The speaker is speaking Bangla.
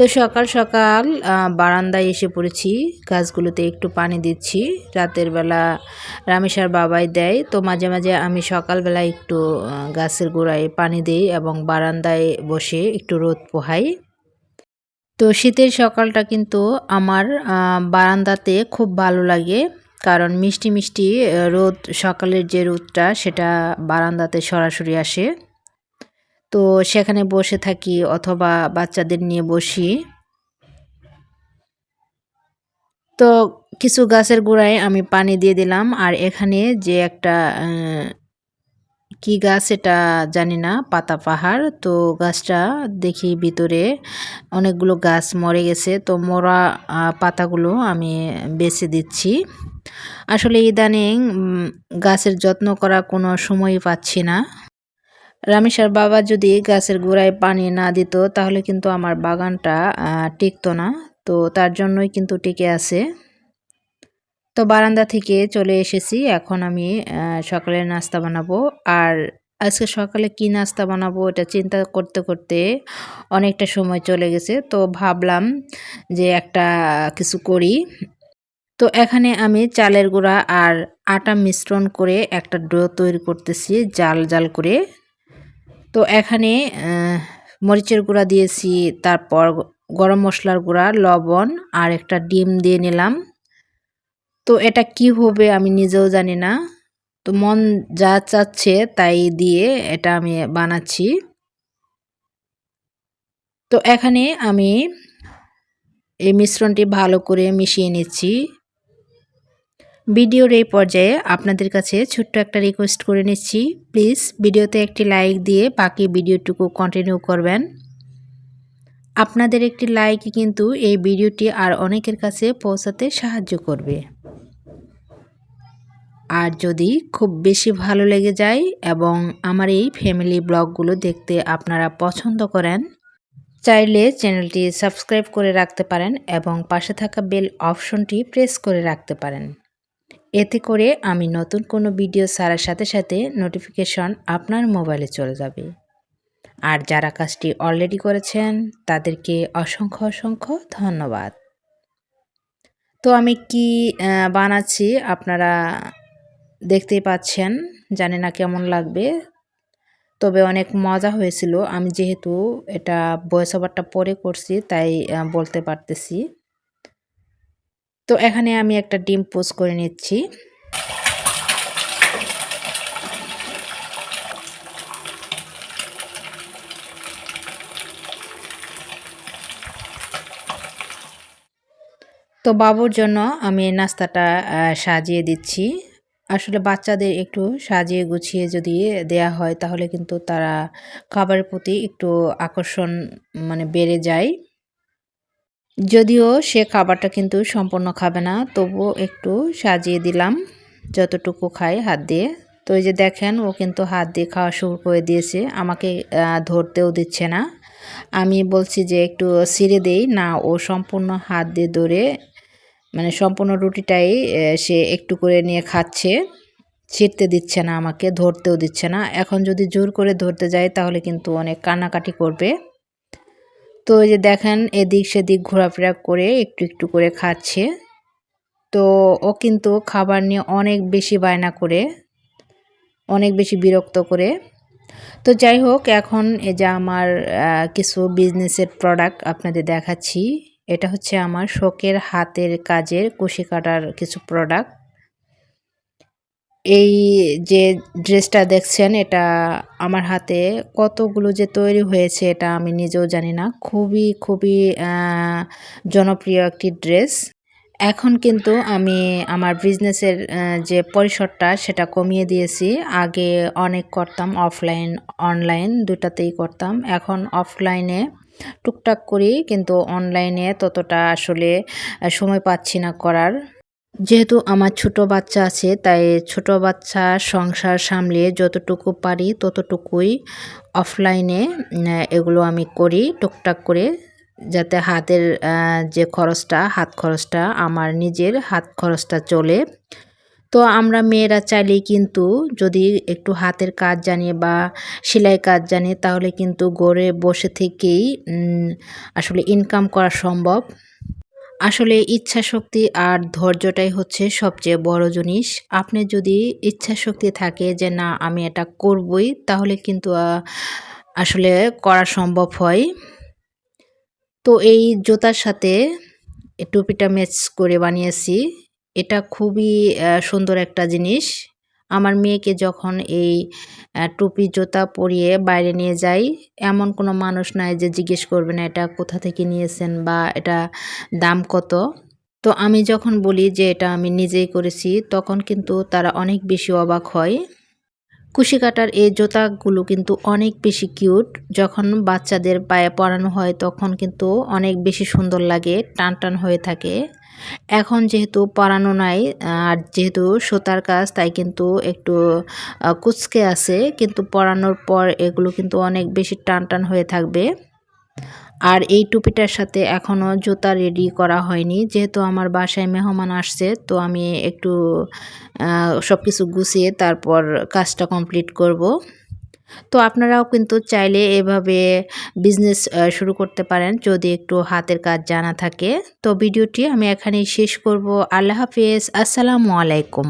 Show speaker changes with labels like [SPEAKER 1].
[SPEAKER 1] তো সকাল সকাল বারান্দায় এসে পড়েছি। গাছগুলোতে একটু পানি দিচ্ছি। রাতের বেলা রামেশার বাবাই দেয়। তো মাঝে মাঝে আমি সকালবেলা একটু গাছের গোড়ায় পানি দিই এবং বারান্দায় বসে একটু রোদ পোহাই। তো শীতের সকালটা কিন্তু আমার বারান্দাতে খুব ভালো লাগে। কারণ মিষ্টি মিষ্টি রোদ, সকালের যে রোদটা সেটা বারান্দাতে সরাসরি আসে। তো সেখানে বসে থাকি অথবা বাচ্চাদের নিয়ে বসি। তো কিছু গাছের গোড়ায় আমি পানি দিয়ে দিলাম। আর এখানে যে একটা কি গাছ এটা জানি না, পাতা পাহাড়। তো গাছটা দেখি ভিতরে অনেকগুলো গাছ মরে গেছে। তো মরা পাতাগুলো আমি বেছে দিচ্ছি। আসলে ইদানিং গাছের যত্ন করা কোনো সময়ই পাচ্ছি না। রামেশার বাবা যদি গাছের গোড়ায় পানি না দিত, তাহলে কিন্তু আমার বাগানটা টিকতো না। তো তার জন্যই কিন্তু টিকে আছে। তো বারান্দা থেকে চলে এসেছি। এখন আমি সকালে নাস্তা বানাবো। আর আজকে সকালে কি নাস্তা বানাবো এটা চিন্তা করতে করতে অনেকটা সময় চলে গেছে। তো ভাবলাম যে একটা কিছু করি। তো এখানে আমি চালের গুঁড়া আর আটা মিশ্রণ করে একটা ডো তৈরি করতেছি জাল জাল করে। তো এখানে মরিচের গুঁড়া দিয়েছি, তারপর গরম মশলার গুঁড়া, লবণ আর একটা ডিম দিয়ে নিলাম। তো এটা কি হবে আমি নিজেও জানি না। তো মন যা চাচ্ছে তাই দিয়ে এটা আমি বানাচ্ছি। তো এখানে আমি এই মিশ্রণটি ভালো করে মিশিয়ে নিচ্ছি। ভিডিওর এই পর্যায়ে আপনাদের কাছে ছোট্ট একটা রিকোয়েস্ট করে নিচ্ছি। প্লিজ ভিডিওতে একটি লাইক দিয়ে বাকি ভিডিওটুকু কন্টিনিউ করবেন। আপনাদের একটি লাইক কিন্তু এই ভিডিওটি আর অনেকের কাছে পৌঁছাতে সাহায্য করবে। আর যদি খুব বেশি ভালো লেগে যায় এবং আমার এই ফ্যামিলি ব্লগগুলো দেখতে আপনারা পছন্দ করেন, চাইলে চ্যানেলটি সাবস্ক্রাইব করে রাখতে পারেন এবং পাশে থাকা বেল অপশনটি প্রেস করে রাখতে পারেন। এতে করে আমি নতুন কোনো ভিডিও ছাড়ার সাথে সাথে নোটিফিকেশন আপনার মোবাইলে চলে যাবে। আর যারা কাজটি অলরেডি করেছেন, তাদেরকে অসংখ্য অসংখ্য ধন্যবাদ। তো আমি কি বানাচ্ছি আপনারা দেখতেই পাচ্ছেন, জানি না কেমন লাগবে। তবে অনেক মজা হয়েছিল। আমি যেহেতু এটা বয়স ওভারটা পরে করছি, তাই বলতে পারতেছি। তো এখানে আমি একটা ডিম পোস্ট করে নিচ্ছি। তো বাবুর জন্য আমি নাস্তাটা সাজিয়ে দিচ্ছি। আসলে বাচ্চাদের একটু সাজিয়ে গুছিয়ে যদি দেয়া হয় তাহলে কিন্তু তারা খাবারের প্রতি একটু আকর্ষণ মানে বেড়ে যায়। যদিও সে খাবারটা কিন্তু সম্পূর্ণ খাবে না, তবুও একটু সাজিয়ে দিলাম যতটুকু খায় হাত দিয়ে। তো এই যে দেখেন, ও কিন্তু হাত দিয়ে খাওয়া শুরু করে দিয়েছে, আমাকে ধরতেও দিচ্ছে না। আমি বলছি যে একটু সিরে দেই, না, ও সম্পূর্ণ হাত দিয়ে ধরে মানে সম্পূর্ণ রুটিটাই সে একটু করে নিয়ে খাচ্ছে ছিঁড়তে দিচ্ছে না আমাকে, ধরতেও দিচ্ছে না। এখন যদি জোর করে ধরতে যায়, তাহলে কিন্তু অনেক কান্নাকাটি করবে। তো এই যে দেখেন, এদিক সেদিক ঘোরাফেরা করে একটু একটু করে খাচ্ছে। তো ও কিন্তু খাবার নিয়ে অনেক বেশি বায়না করে, অনেক বেশি বিরক্ত করে। তো যাই হোক, এখন এই যে আমার কিছু বিজনেসের প্রোডাক্ট আপনাদের দেখাচ্ছি। এটা হচ্ছে আমার শোকের হাতের কাজের কুশি কাটার কিছু প্রোডাক্ট এই যে ড্রেসটা দেখছেন, এটা আমার হাতে কতগুলো যে তৈরি হয়েছে, এটা আমি নিজেও জানি না। খুবই খুবই জনপ্রিয় একটি ড্রেস। এখন কিন্তু আমি আমার বিজনেসের যে পরিসরটা, সেটা কমিয়ে দিয়েছি। আগে অনেক করতাম অফলাইন, অনলাইন, দুটাতেই করতাম। এখন অফলাইনে টুকটাক করি, কিন্তু অনলাইনে ততটা আসলে সময় পাচ্ছি না করার। যেহেতু আমার ছোট বাচ্চা আছে, তাই ছোট বাচ্চা সংসার সামলিয়ে যতটুকু পারি ততটুকুই অফলাইনে এগুলো আমি করি টুকটাক করে যাতে হাতের যে খরচটা, হাত খরচটা আমার নিজের হাত খরচটা চলে। তো আমরা মেয়েরা চাইলেই কিন্তু যদি একটু হাতের কাজ জানি বা সেলাই কাজ জানি, তাহলে কিন্তু গড়ে বসে থেকেই আসলে ইনকাম করা সম্ভব। আসলে ইচ্ছা শক্তি আর ধৈর্যটাই হচ্ছে সবচেয়ে বড় জিনিস। আপনি যদি ইচ্ছা শক্তি থাকে যে, না, আমি এটা করবই, তাহলে কিন্তু আসলে করা সম্ভব হয়। তো এই জুতার সাথে টুপিটা ম্যাচ করে বানিয়েছি। এটা খুবই সুন্দর একটা জিনিস। আমার মেয়েকে যখন এই টুপি, জুতা পরিয়ে বাইরে নিয়ে যাই, এমন কোনো মানুষ নাই যে জিজ্ঞেস করবে না এটা কোথা থেকে নিয়েছেন বা এটা দাম কত। তো আমি যখন বলি যে এটা আমি নিজেই করেছি, তখন কিন্তু তারা অনেক বেশি অবাক হয়। কুশি কাটার এই জুতাগুলো কিন্তু অনেক বেশি কিউট। যখন বাচ্চাদের পায়ে পরানো হয়, তখন কিন্তু অনেক বেশি সুন্দর লাগে টান টান হয়ে থাকে। এখন যেহেতু পরানো নাই, আর যেহেতু সুতার কাজ, তাই কিন্তু একটু কুচকে আছে, কিন্তু পরানোর পর এগুলো কিন্তু অনেক বেশি টান টান হয়ে থাকবে। আর এই টুপিটার সাথে এখনও জুতা রেডি করা হয়নি, যেহেতু আমার বাসায় মেহমান আসছে, তো আমি একটু সব কিছু গুছিয়ে তারপর কাজটা কমপ্লিট করব। তো আপনারাও কিন্তু চাইলে এভাবে বিজনেস শুরু করতে পারেন যদি একটু হাতের কাজ জানা থাকে। তো ভিডিওটি আমি এখানেই শেষ করব। আল্লাহ হাফেজ। আসসালামু আলাইকুম।